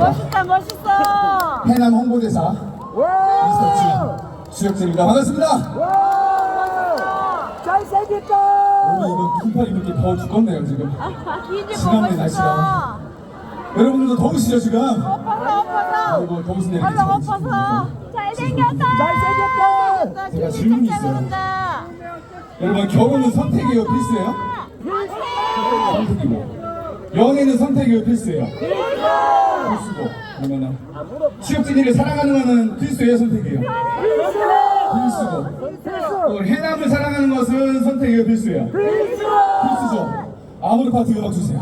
멋있다 멋있어. 해남 홍보대사 수혁진입니다. 반갑습니다. 잘생겼다. 오늘 이거 긴팔 입을게 더워 죽겠네요 지금. 기인이 지난해 보고 날씨가. 여러분들도 더우시죠 지금? 엎어서 엎어서. 아이고 더우신 얘기 얼른 엎어서. 잘생겼다. 잘생겼다. 제가 질문이 있어요. 여러분 결혼은 선택이에요 필수예요? 선택이고 연애는 선택이에요 필수예요? 필수고 그러면은 취업진이를 사랑하는 거는 필수예요 선택이에요? 필수고 또 해남을 사랑하는 것은 선택이에요 필수예요? 필수죠 아모르 파티 음악 주세요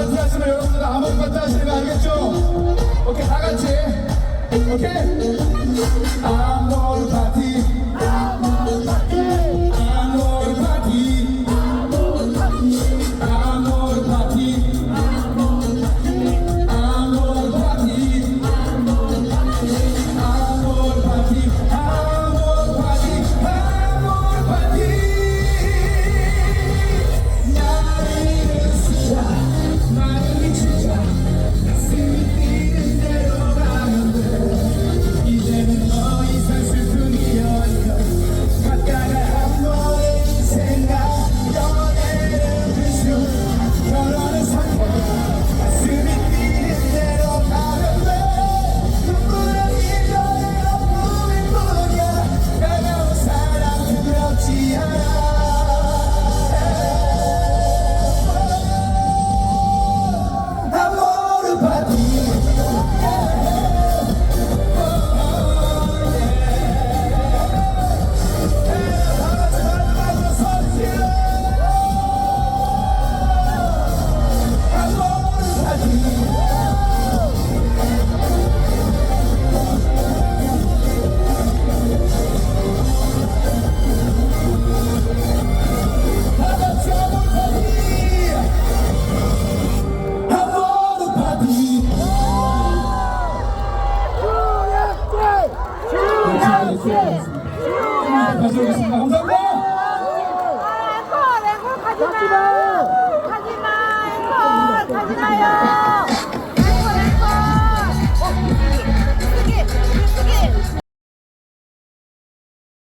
제가 아모르 파티 하시면 여러분들 파티 하시는 거 알겠죠? 오케이 다 같이. 오케이? 아모르 감사합니다.